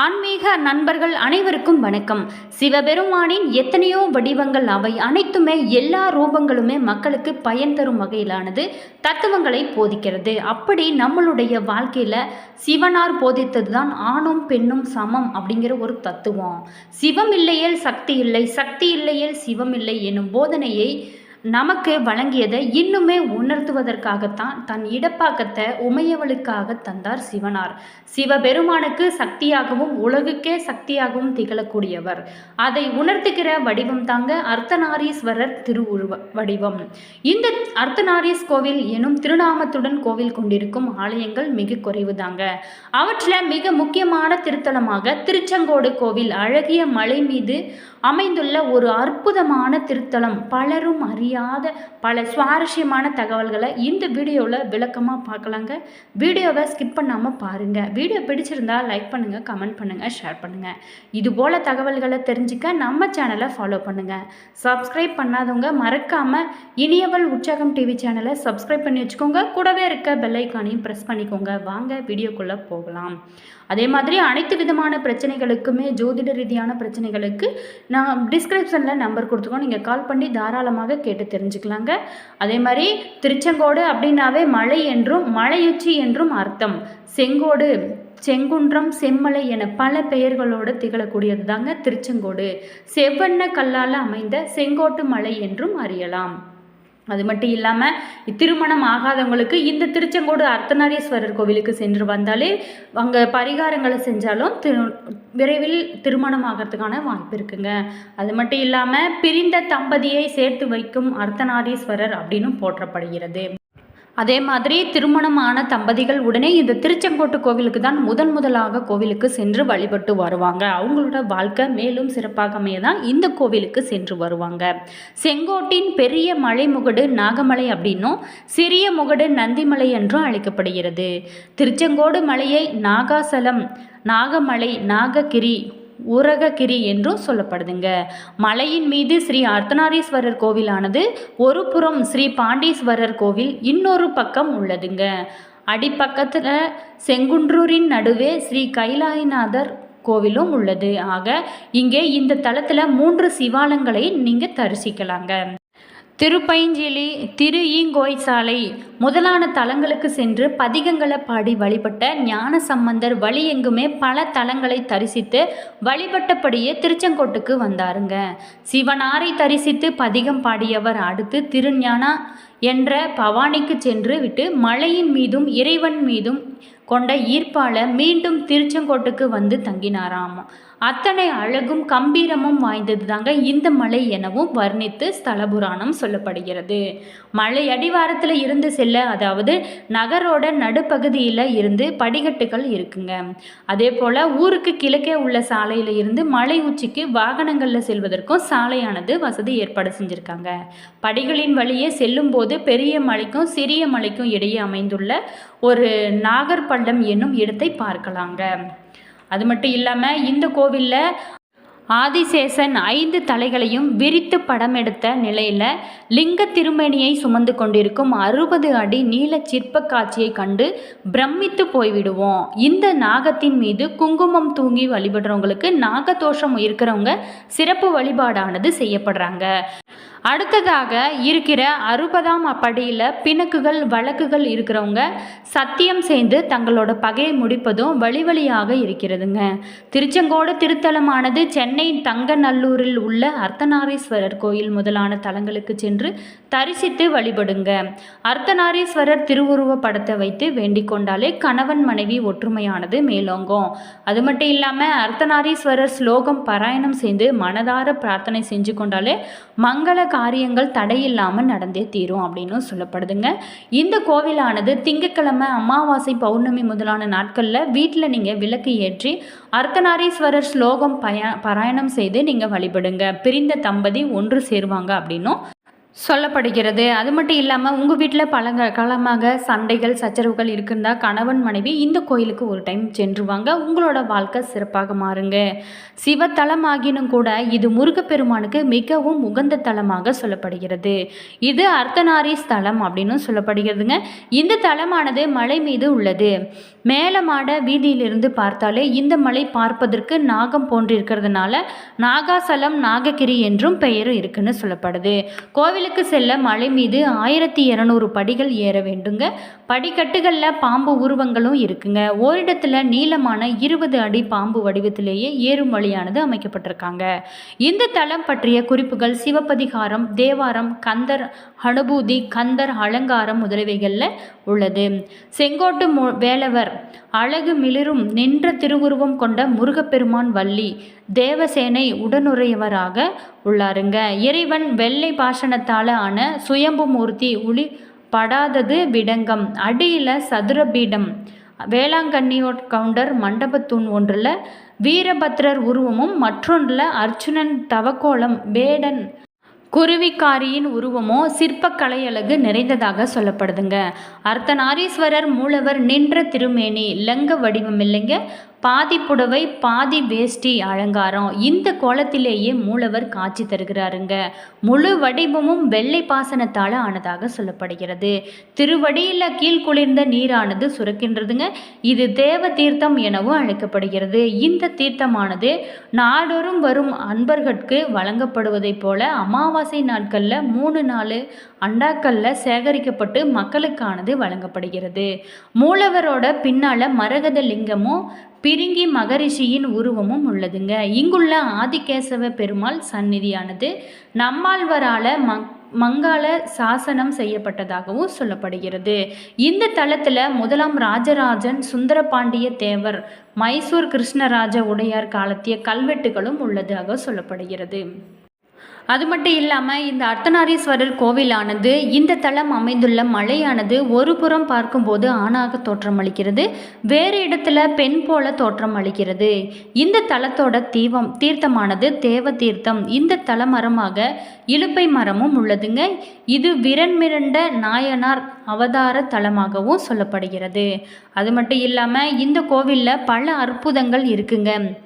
ஆன்மீக நண்பர்கள் அனைவருக்கும் வணக்கம். சிவபெருமானின் எத்தனையோ வடிவங்கள் அவை அனைத்துமே எல்லா ரூபங்களுமே மக்களுக்கு பயன் தரும் வகையிலானது தத்துவங்களை போதிக்கிறது. அப்படி நம்மளுடைய வாழ்க்கையில் சிவனார் போதித்தது தான் ஆணும் பெண்ணும் சமம் அப்படிங்கிற ஒரு தத்துவம். சிவம் இல்லையேல் சக்தி இல்லை சக்தி இல்லையேல் சிவம் இல்லை எனும் போதனையை நமக்கு வழங்கியதை இன்னுமே உணர்த்துவதற்காகத்தான் தன் இடப்பாக்கத்தை உமையவளுக்காக தந்தார் சிவனார். சிவபெருமானுக்கு சக்தியாகவும் உலகுக்கே சக்தியாகவும் திகழக்கூடியவர். அதை உணர்த்துகிற வடிவம் தாங்க அர்த்தநாரீஸ்வரர் திருவுருவ வடிவம். இந்த அர்த்தநாரீஸ் கோவில் எனும் திருநாமத்துடன் கோவில் கொண்டிருக்கும் ஆலயங்கள் மிக குறைவு தாங்க. அவற்றில் மிக முக்கியமான திருத்தலமாக திருச்செங்கோடு கோவில் அழகிய மலை மீது அமைந்துள்ள ஒரு அற்புதமான திருத்தலம். பலரும் அறியாத பல சுவாரஸ்யமான தகவல்களை இந்த வீடியோவில் விளக்கமாக பார்க்கலாங்க. வீடியோவை ஸ்கிப் பண்ணாமல் பாருங்கள் வீடியோ பிடிச்சிருந்தா லைக் பண்ணுங்கள் கமெண்ட் பண்ணுங்கள் ஷேர் பண்ணுங்கள் இதுபோல் தகவல்களை தெரிஞ்சுக்க நம்ம சேனலை ஃபாலோ பண்ணுங்கள் சப்ஸ்கிரைப் பண்ணாதவங்க மறக்காமல் இனியவள் உற்சாகம் டிவி சேனலை சப்ஸ்கிரைப் பண்ணி வச்சுக்கோங்க. கூடவே இருக்க பெல்லைக்கானையும் ப்ரெஸ் பண்ணிக்கோங்க. வாங்க வீடியோக்குள்ளே போகலாம். அதே மாதிரி அனைத்து விதமான பிரச்சனைகளுக்குமே ஜோதிட ரீதியான பிரச்சனைகளுக்கு நான் டிஸ்கிரிப்ஷனில் நம்பர் கொடுத்துருக்கோம் நீங்கள் கால் பண்ணி தாராளமாக கேட்டு தெரிஞ்சுக்கலாங்க. அதே மாதிரி திருச்செங்கோடு அப்படின்னாவே மலை என்றும் மலையுச்சி என்றும் அர்த்தம். செங்கோடு செங்குன்றம் செம்மலை என பல பெயர்களோடு திகழக்கூடியது தாங்க திருச்செங்கோடு. செவ்வண்ண கல்லால் அமைந்த செங்கோட்டு மலை என்றும் அறியலாம். அது மட்டும் இல்லாமல் திருமணம் ஆகாதவங்களுக்கு இந்த திருச்செங்கோடு அர்த்தநாரீஸ்வரர் கோவிலுக்கு சென்று வந்தாலே அங்கே பரிகாரங்களை செஞ்சாலும் திரு விரைவில் திருமணம் ஆகிறதுக்கான வாய்ப்பு இருக்குங்க. அது மட்டும் இல்லாமல் பிரிந்த தம்பதியை சேர்த்து வைக்கும் அர்த்தநாரீஸ்வரர் அப்படின்னு போற்றப்படுகிறது. அதே மாதிரி திருமணமான தம்பதிகள் உடனே இந்த திருச்செங்கோட்டு கோவிலுக்கு தான் முதன் முதலாக கோவிலுக்கு சென்று வழிபட்டு வருவாங்க. அவங்களோட வாழ்க்கை மேலும் சிறப்பாக அமைய தான் இந்த கோவிலுக்கு சென்று வருவாங்க. செங்கோட்டின் பெரிய மலை முகடு நாகமலை அப்படின்னும் சிறிய முகடு நந்திமலை என்றும் அழைக்கப்படுகிறது. திருச்செங்கோடு மலையை நாகாசலம் நாகமலை நாககிரி ஊரககிரி என்றும் சொல்லப்படுதுங்க. மலையின் மீது ஸ்ரீ அர்த்தநாரீஸ்வரர் கோவிலானது ஒரு புறம் ஸ்ரீ பாண்டீஸ்வரர் கோவில் இன்னொரு பக்கம் உள்ளதுங்க. அடிப்பக்கத்தில் செங்குன்றூரின் நடுவே ஸ்ரீ கைலாயநாதர் கோவிலும் உள்ளது. ஆக இங்கே இந்த தளத்தில் மூன்று சிவாலங்களை நீங்கள் தரிசிக்கலாங்க. திருப்பைஞ்சிலி திரு ஈங்கோய்சாலை முதலான தலங்களுக்கு சென்று பதிகங்களை பாடி வழிபட்ட ஞான சம்பந்தர் வழி எங்குமே பல தலங்களை தரிசித்து வழிபட்டபடியே திருச்செங்கோட்டுக்கு வந்தாருங்க. சிவனாரை தரிசித்து பதிகம் பாடியவர் அடுத்து திருஞானா என்ற பவானிக்கு சென்று விட்டு மலையின் மீதும் இறைவன் மீதும் கொண்ட ஈர்ப்பால மீண்டும் திருச்செங்கோட்டுக்கு வந்து தங்கினாராம். அத்தனை அழகும் கம்பீரமும் வாய்ந்தது தாங்க இந்த மலை எனவும் வர்ணித்து ஸ்தல புராணம் சொல்லப்படுகிறது. மலை அடிவாரத்தில் இருந்து செல்ல அதாவது நகரோட நடுப்பகுதியில் இருந்து படிக்கட்டுகள் இருக்குங்க. அதே போல் ஊருக்கு கிழக்கே உள்ள சாலையில் இருந்து மலை உச்சிக்கு வாகனங்களில் செல்வதற்கும் சாலையானது வசதி ஏற்பாடு செஞ்சுருக்காங்க. படிகளின் வழியே செல்லும்போது பெரிய மலைக்கும் சிறிய மலைக்கும் இடையே அமைந்துள்ள ஒரு நாகர்பள்ளம் என்னும் இடத்தை பார்க்கலாங்க. அது மட்டும் இல்லாமல் இந்த கோவிலில் ஆதிசேஷன் ஐந்து தலைகளையும் விரித்து படம் எடுத்த நிலையில் லிங்க திருமணியை சுமந்து கொண்டிருக்கும் அறுபது அடி நீல சிற்ப காட்சியை கண்டு பிரமித்து போய்விடுவோம். இந்த நாகத்தின் மீது குங்குமம் தூங்கி வழிபடுறவங்களுக்கு நாகதோஷம் இருக்கிறவங்க சிறப்பு வழிபாடானது செய்யப்படுறாங்க. அடுத்ததாக இருக்கிற அறுபதாம் படியில் பிணக்குகள் வழக்குகள் இருக்கிறவங்க சத்தியம் செய்து தங்களோட பகையை முடிப்பதும் வழி வழியாக இருக்கிறதுங்க. திருச்செங்கோடு திருத்தலமானது சென்னை தங்கநல்லூரில் உள்ள அர்த்தநாரீஸ்வரர் கோயில் முதலான தலங்களுக்கு சென்று தரிசித்து வழிபடுங்க. அர்த்தநாரீஸ்வரர் திருவுருவ படத்தை வைத்து வேண்டிக் கொண்டாலே கணவன் மனைவி ஒற்றுமையானது மேலோங்கும். அது மட்டும் இல்லாமல் அர்த்தநாரீஸ்வரர் ஸ்லோகம் பாராயணம் செய்து மனதார பிரார்த்தனை செஞ்சு கொண்டாலே மங்கள காரியங்கள் தடையில்லாமல் நடந்தே தீரும் அப்படின்னு சொல்லப்படுதுங்க. இந்த கோவிலானது திங்கக்கிழமை அமாவாசை பௌர்ணமி முதலான நாட்களில் வீட்டில் நீங்கள் விளக்கு ஏற்றி அர்த்தநாரீஸ்வரர் ஸ்லோகம் பய பாராயணம் செய்து நீங்கள் வழிபடுங்க. பிரிந்த தம்பதி ஒன்று சேருவாங்க அப்படின்னும் சொல்லப்படுகிறது. அது மட்டும் இல்லாமல் உங்கள் வீட்டில் பல காலமாக சண்டைகள் சச்சரவுகள் இருக்குந்தா கணவன் மனைவி இந்த கோயிலுக்கு ஒரு டைம் சென்றுவாங்க. உங்களோட வாழ்க்கை சிறப்பாக மாறுங்க. சிவத்தலம் ஆகினும் கூட இது முருகப்பெருமானுக்கு மிகவும் உகந்த தலமாக சொல்லப்படுகிறது. இது அர்த்தநாரி ஸ்தலம் அப்படின்னு சொல்லப்படுகிறதுங்க. இந்த தலமானது மலை மீது உள்ளது. மேலமாட வீதியிலிருந்து பார்த்தாலே இந்த மலை பார்ப்பதற்கு நாகம் போன்றிருக்கிறதுனால நாகாசலம் நாககிரி என்றும் பெயர் இருக்குன்னு சொல்லப்படுது. கோவில் கோயிலுக்கு செல்ல மலை மீது ஆயிரத்தி இரநூறு படிகள் ஏற வேண்டுங்க. படிக்கட்டுகளில் பாம்பு உருவங்களும் இருக்குங்க. ஓரிடத்துல நீளமான இருபது அடி பாம்பு வடிவத்திலேயே ஏறும் வழியானது அமைக்கப்பட்டிருக்காங்க. இந்த தளம் பற்றிய குறிப்புகள் சிவப்பதிகாரம் தேவாரம் கந்தர் அனுபூதி கந்தர் அலங்காரம் முதலியவைகளில் உள்ளது. செங்கோட்டு வேலவர் அழகு மிளிரும் நின்ற திருவுருவம் கொண்ட முருகப்பெருமான் வள்ளி தேவசேனை உடனுறையவராக உள்ளாருங்க. இறைவன் வெள்ளை பாஷணத்தால் ஆன சுயம்பு மூர்த்தி உளி படாதது விடங்கம். அடியில் சதுரபீடம் வேளாங்கண்ணியோட் கவுண்டர் மண்டபத்தூண் ஒன்றில் வீரபத்ரர் உருவமும் மற்றொன்றில் அர்ச்சுனன் தவக்கோலம் வேடன் குருவிக்காரியின் உருவமோ சிற்பக்கலை அழகு நிறைந்ததாக சொல்லப்படுதுங்க. அர்த்தநாரீஸ்வரர் மூலவர் நின்ற திருமேனி லங்க வடிவம் இல்லைங்க? பாதி புடவை பாதி வேஷ்டி அலங்காரம். இந்த கோலத்திலேயே மூலவர் காட்சி தருகிறாருங்க. முழு வடிவமும் வெள்ளை பாசனத்தால் ஆனதாக சொல்லப்படுகிறது. திருவடியில் கீழ்குளிர்ந்த நீரானது சுரக்கின்றதுங்க. இது தேவ தீர்த்தம் எனவும் அழைக்கப்படுகிறது. இந்த தீர்த்தமானது நாடொரும் வரும் அன்பர்களுக்கு வழங்கப்படுவதைப் போல அமாவாசை நாட்களில் மூணு நாலு அண்டாக்களில் சேகரிக்கப்பட்டு மக்களுக்கானது வழங்கப்படுகிறது. மூலவரோட பின்னால் மரகத லிங்கமும் பிரிங்கி மகரிஷியின் உருவமும் உள்ளதுங்க. இங்குள்ள ஆதிகேசவ பெருமாள் சந்நிதியானது நம்மாழ்வரால் மங் மங்கால சாசனம் செய்யப்பட்டதாகவும் சொல்லப்படுகிறது. இந்த தளத்தில் முதலாம் ராஜராஜன் சுந்தரபாண்டிய தேவர் மைசூர் கிருஷ்ணராஜ உடையார் காலத்திய கல்வெட்டுகளும் உள்ளதாக சொல்லப்படுகிறது. அது மட்டும் இல்லாமல் இந்த அர்த்தநாரீஸ்வரர் கோவிலானது இந்த தலம் அமைந்துள்ள மலையானது ஒரு புறம் பார்க்கும்போது ஆணாக தோற்றம் அளிக்கிறது வேறு இடத்துல பெண் போல தோற்றம் அளிக்கிறது. இந்த தலத்தோட தீபம் தீர்த்தமானது தேவ தீர்த்தம். இந்த தல மரமாக இலுப்பை மரமும் உள்ளதுங்க. இது விரண்மிரண்ட நாயனார் அவதார தலமாகவும் சொல்லப்படுகிறது. அது மட்டும் இல்லாமல் இந்த கோவிலில் பல அற்புதங்கள் இருக்குங்க.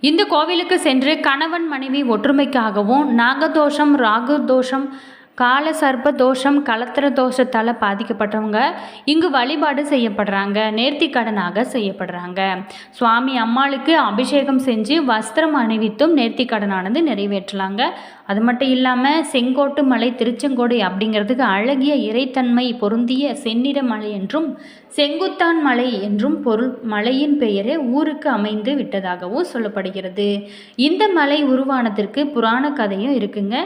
இந்த கோவிலுக்கு சென்று கணவன் மனைவி ஒற்றுமைக்காகவும் நாகதோஷம் ராகு தோஷம் கால சர்ப்ப தோஷம் கலத்திர தோஷத்தால் பாதிக்கப்பட்டவங்க இங்கு வழிபாடு செய்யப்படுறாங்க நேர்த்திக்கடனாக செய்யப்படுறாங்க. சுவாமி அம்மாளுக்கு அபிஷேகம் செஞ்சு வஸ்திரம் அணிவித்தும் நேர்த்திக்கடனானது நிறைவேற்றலாங்க. அது மட்டும் இல்லாமல் செங்கோட்டு மலை திருச்செங்கோடு அப்படிங்கிறதுக்கு அழகிய இறைத்தன்மை பொருந்திய செந்நிற மலை என்றும் செங்குத்தான் மலை என்றும் பொருள் மலையின் பெயரே ஊருக்கு அமைந்து விட்டதாகவும் சொல்லப்படுகிறது. இந்த மலை உருவானதற்கு புராண கதையும் இருக்குங்க.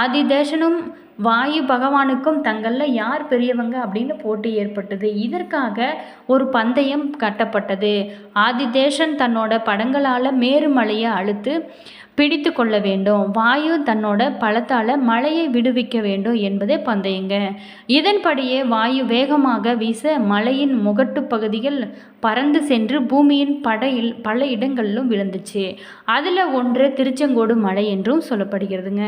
ஆதிதேசனும் வாயு பகவானுக்கும் தங்களில் யார் பெரியவங்க அப்படின்னு போட்டி ஏற்பட்டது. இதற்காக ஒரு பந்தயம் கட்டப்பட்டது. ஆதிதேசன் தன்னோட படங்களால் மேருமலையை அழுத்து பிடித்து கொள்ள வேண்டும். வாயு தன்னோட பலத்தால் மழையை விடுவிக்க வேண்டும் என்பதே பந்தயங்க. இதன்படியே வாயு வேகமாக வீச மலையின் முகட்டு பகுதிகள் பறந்து சென்று பூமியின் படையில் பல இடங்களிலும் விழுந்துச்சு. அதில் ஒன்று திருச்செங்கோடு மலை என்றும் சொல்லப்படுகிறதுங்க.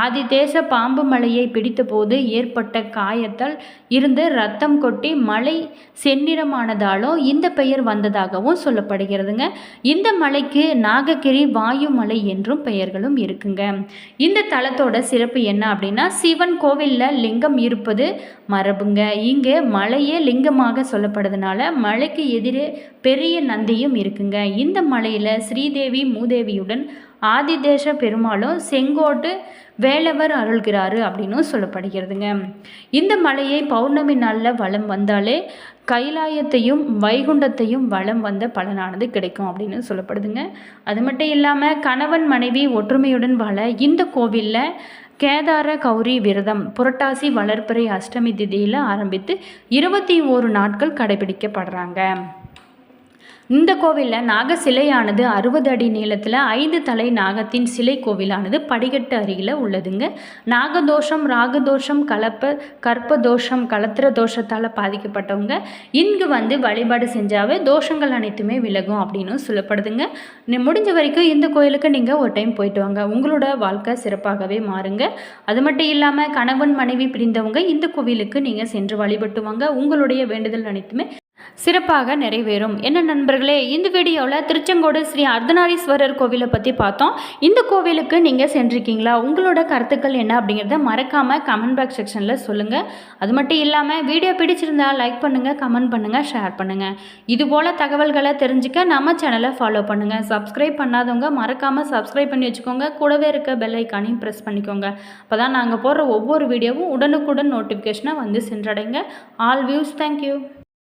ஆதி தேச பாம்பு மலையை பிடித்தபோது ஏற்பட்ட காயத்தால் இருந்து ரத்தம் கொட்டி மலை செந்நிறமானதாலும் இந்த பெயர் வந்ததாகவும் சொல்லப்படுகிறதுங்க. இந்த மலைக்கு நாககிரி வாயு மலை என்றும் பெயர்களும் இருக்குங்க. இந்த தலத்தோட சிறப்பு என்ன அப்படின்னா சிவன் கோவிலில் லிங்கம் இருப்பது மரபுங்க. இங்கே மலையே லிங்கமாக சொல்லப்படுறதுனால மலைக்கு எதிர் பெரிய நந்தியும் இருக்குங்க. இந்த மலையில் ஸ்ரீதேவி மூதேவியுடன் ஆதிதேச பெருமாளும் செங்கோட்டு வேலவர் அருள்கிறாரு அப்படின்னும் சொல்லப்படுகிறதுங்க. இந்த மலையை பௌர்ணமி நாளில் வளம் வந்தாலே கைலாயத்தையும் வைகுண்டத்தையும் வளம் வந்த பலனானது கிடைக்கும் அப்படின்னு சொல்லப்படுதுங்க. அது மட்டும் இல்லாமல் கணவன் மனைவி ஒற்றுமையுடன் வாழ இந்த கோவிலில் கேதார கௌரி விரதம் புரட்டாசி வளர்ப்பிறை அஷ்டமி திதியில் ஆரம்பித்து இருபத்தி ஓரு நாட்கள் கடைபிடிக்கப்படுறாங்க. இந்த கோவிலில் நாக சிலையானது அறுபது அடி நீளத்தில் ஐந்து தலை நாகத்தின் சிலை கோவிலானது படிக்கட்டு அருகில் உள்ளதுங்க. நாகதோஷம் ராகதோஷம் கலப்ப கற்ப தோஷம் கலத்திர தோஷத்தால் பாதிக்கப்பட்டவங்க. இங்கு வந்து வழிபாடு செஞ்சாவே தோஷங்கள் அனைத்துமே விலகும் அப்படின்னு சொல்லப்படுதுங்க. முடிஞ்ச வரைக்கும் இந்த கோயிலுக்கு நீங்கள் ஒரு டைம் போயிட்டு வாங்க. உங்களோட வாழ்க்கை சிறப்பாகவே மாறுங்க. அது மட்டும் இல்லாமல் கணவன் மனைவி பிரிந்தவங்க இந்த கோவிலுக்கு நீங்கள் சென்று வழிபட்டு வாங்க. உங்களுடைய வேண்டுதல் அனைத்துமே சிறப்பாக நிறைவேறும். என்ன நண்பர்களே இந்த வீடியோவில் திருச்செங்கோடு ஸ்ரீ அர்த்தநாரீஸ்வரர் கோவிலை பற்றி பார்த்தோம். இந்த கோவிலுக்கு நீங்கள் சென்றிருக்கீங்களா? உங்களோட கருத்துக்கள் என்ன அப்படிங்கிறத மறக்காமல் கமெண்ட் பாக்ஸ் செக்ஷனில் சொல்லுங்கள் அது மட்டும் இல்லாமல் வீடியோ பிடிச்சிருந்தா லைக் பண்ணுங்கள் கமெண்ட் பண்ணுங்கள் ஷேர் பண்ணுங்கள் இதுபோல் தகவல்களை தெரிஞ்சுக்க நம்ம சேனலை ஃபாலோ பண்ணுங்கள் சப்ஸ்கிரைப் பண்ணாதவங்க மறக்காமல் சப்ஸ்கிரைப் பண்ணி வச்சுக்கோங்க. கூடவே இருக்க பெல் ஐக்கானையும் ப்ரெஸ் பண்ணிக்கோங்க. அப்போ தான் நாங்கள் போடுற ஒவ்வொரு வீடியோவும் உடனுக்குடன் நோட்டிஃபிகேஷனாக வந்து சென்றடைங்க. All views thank you